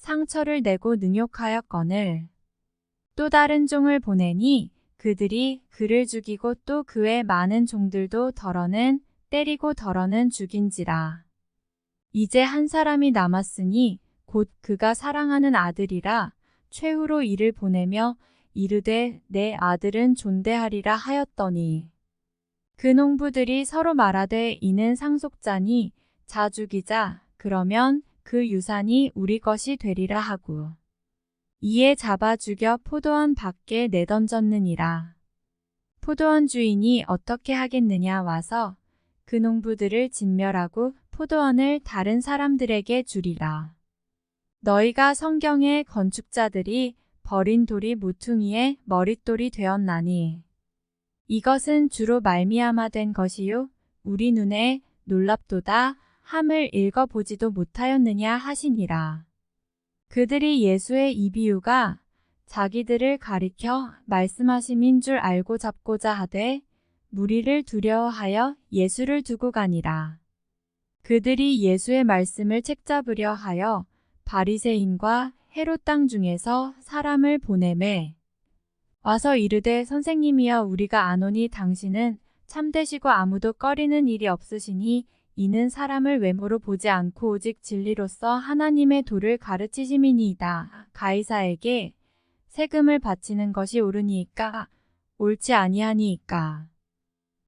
상처를 내고 능욕하였거늘. 또 다른 종을 보내니 그들이 그를 죽이고 또그외 많은 종들도 덜어는 때리고 덜어는 죽인지라. 이제 한 사람이 남았으니 곧 그가 사랑하는 아들이라 최후로 이를 보내며 이르되 내 아들은 존대하리라 하였더니. 그 농부들이 서로 말하되 이는 상속자니 자 죽이자. 그러면 그 유산이 우리 것이 되리라 하고 이에 잡아 죽여 포도원 밖에 내던졌느니라. 포도원 주인이 어떻게 하겠느냐 와서 그 농부들을 진멸하고 포도원을 다른 사람들에게 주리라. 너희가 성경의 건축자들이 버린 돌이 모퉁이의 머릿돌이 되었나니 이것은 주로 말미암아 된 것이요 우리 눈에 놀랍도다 함을 읽어보지도 못하였느냐 하시니라. 그들이 예수의 이 비유가 자기들을 가리켜 말씀하심인 줄 알고 잡고자 하되 무리를 두려워하여 예수를 두고 가니라. 그들이 예수의 말씀을 책잡으려 하여 바리새인과 헤롯 땅 중에서 사람을 보내매 와서 이르되 선생님이여 우리가 아노니 당신은 참되시고 아무도 꺼리는 일이 없으시니 이는 사람을 외모로 보지 않고 오직 진리로서 하나님의 도를 가르치심이니이다. 가이사에게 세금을 바치는 것이 옳으니이까 옳지 아니하니이까.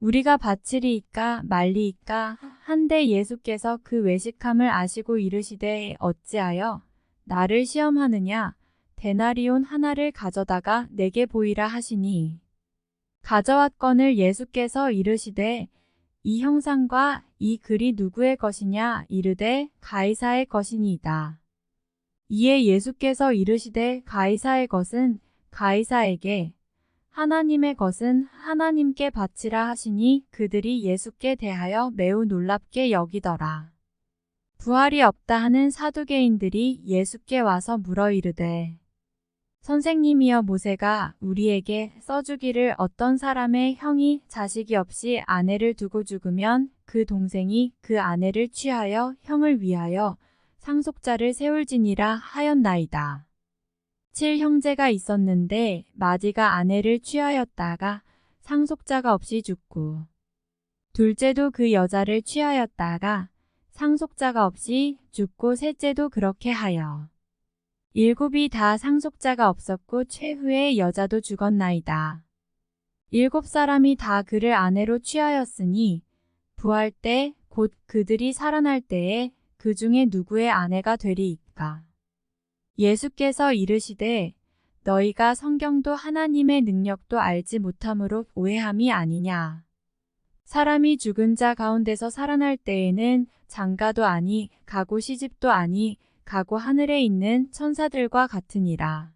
우리가 바치리이까 말리이까 한데 예수께서 그 외식함을 아시고 이르시되 어찌하여 나를 시험하느냐? 데나리온 하나를 가져다가 내게 보이라 하시니. 가져왔건을 예수께서 이르시되 이 형상과 이 글이 누구의 것이냐 이르되 가이사의 것이니이다. 이에 예수께서 이르시되 가이사의 것은 가이사에게 하나님의 것은 하나님께 바치라 하시니 그들이 예수께 대하여 매우 놀랍게 여기더라. 부활이 없다 하는 사두개인들이 예수께 와서 물어 이르되 선생님이여 모세가 우리에게 써주기를 어떤 사람의 형이 자식이 없이 아내를 두고 죽으면 그 동생이 그 아내를 취하여 형을 위하여 상속자를 세울지니라 하였나이다. 칠 형제가 있었는데 마지가 아내를 취하였다가 상속자가 없이 죽고 둘째도 그 여자를 취하였다가 상속자가 없이 죽고 셋째도 그렇게 하여 일곱이 다 상속자가 없었고 최후의 여자도 죽었나이다. 일곱 사람이 다 그를 아내로 취하였으니 부할 때곧 그들이 살아날 때에 그 중에 누구의 아내가 되리이까. 예수께서 이르시되 너희가 성경도 하나님의 능력도 알지 못함으로 오해함이 아니냐. 사람이 죽은 자 가운데서 살아날 때에는 장가도 아니 가고 시집도 아니 가고 하늘에 있는 천사들과 같으니라.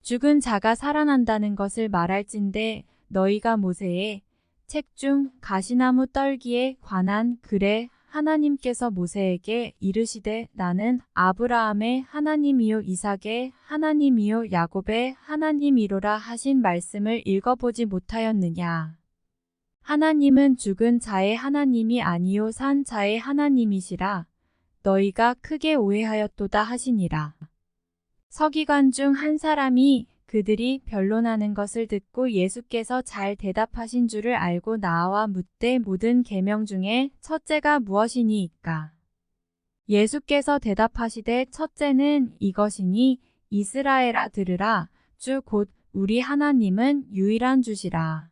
죽은 자가 살아난다는 것을 말할진대 너희가 모세의 책 중 가시나무 떨기에 관한 글에 하나님께서 모세에게 이르시되 나는 아브라함의 하나님이요 이삭의 하나님이요 야곱의 하나님이로라 하신 말씀을 읽어보지 못하였느냐. 하나님은 죽은 자의 하나님이 아니요 산 자의 하나님이시라. 너희가 크게 오해하였도다 하시니라. 서기관 중 한 사람이 그들이 변론하는 것을 듣고 예수께서 잘 대답하신 줄을 알고 나와 묻되 모든 계명 중에 첫째가 무엇이니이까? 예수께서 대답하시되 첫째는 이것이니 이스라엘아 들으라 주 곧 우리 하나님은 유일한 주시라.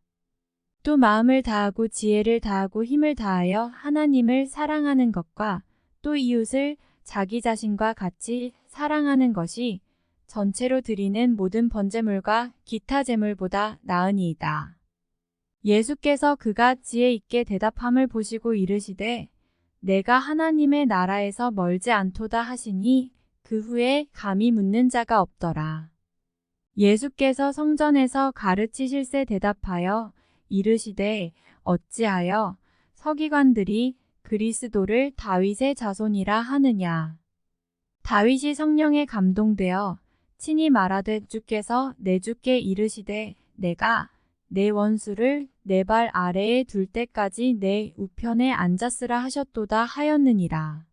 또 마음을 다하고 지혜를 다하고 힘을 다하여 하나님을 사랑하는 것과 또 이웃을 자기 자신과 같이 사랑하는 것이 전체로 드리는 모든 번제물과 기타 제물보다 나으니이다. 예수께서 그가 지혜 있게 대답함을 보시고 이르시되 내가 하나님의 나라에서 멀지 않도다 하시니 그 후에 감히 묻는 자가 없더라. 예수께서 성전에서 가르치실세 대답하여 이르시되 어찌하여 서기관들이 그리스도를 다윗의 자손이라 하느냐. 다윗이 성령에 감동되어 친히 말하되 주께서 내 주께 이르시되 내가 내 원수를 내 발 아래에 둘 때까지 내 우편에 앉았으라 하셨도다 하였느니라.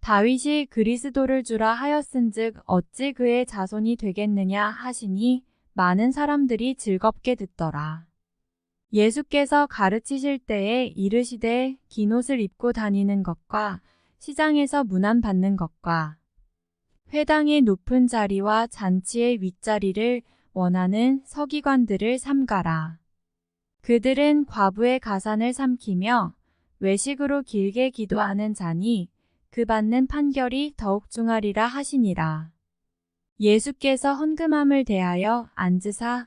다윗이 그리스도를 주라 하였은즉 어찌 그의 자손이 되겠느냐 하시니 많은 사람들이 즐겁게 듣더라. 예수께서 가르치실 때에 이르시되 긴 옷을 입고 다니는 것과 시장에서 문안 받는 것과 회당의 높은 자리와 잔치의 윗자리를 원하는 서기관들을 삼가라. 그들은 과부의 가산을 삼키며 외식으로 길게 기도하는 자니 그 받는 판결이 더욱 중하리라 하시니라. 예수께서 헌금함을 대하여 앉으사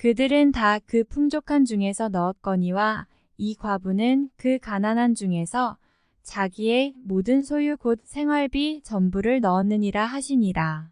그들은 다 그 풍족한 중에서 넣었거니와 이 과부는 그 가난한 중에서 자기의 모든 소유 곧 생활비 전부를 넣었느니라 하시니라.